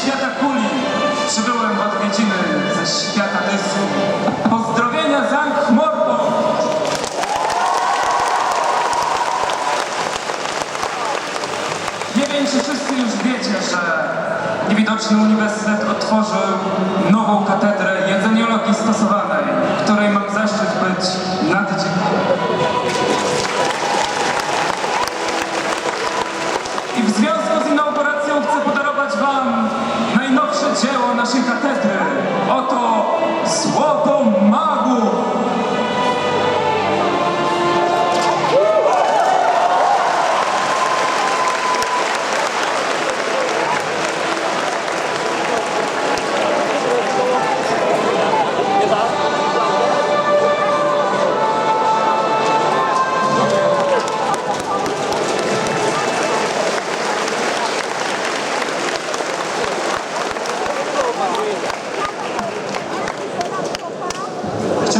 świata kuli. Przybyłem w odwiedziny ze świata dysku. Pozdrowienia z Ankh-Morpork. Nie wiem, czy wszyscy już wiecie, że niewidoczny uniwersytet otworzył nową katedrę jedzeniologii stosowanej,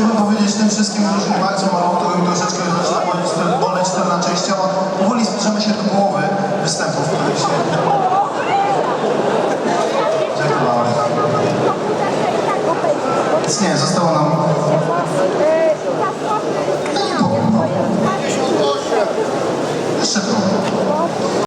chciałbym powiedzieć tym wszystkim, którzy bardzo mało, którym troszeczkę zaczyna tak boleć strona część ciała, powoli zbliżamy się do połowy występów, które się... Nie, zostało nam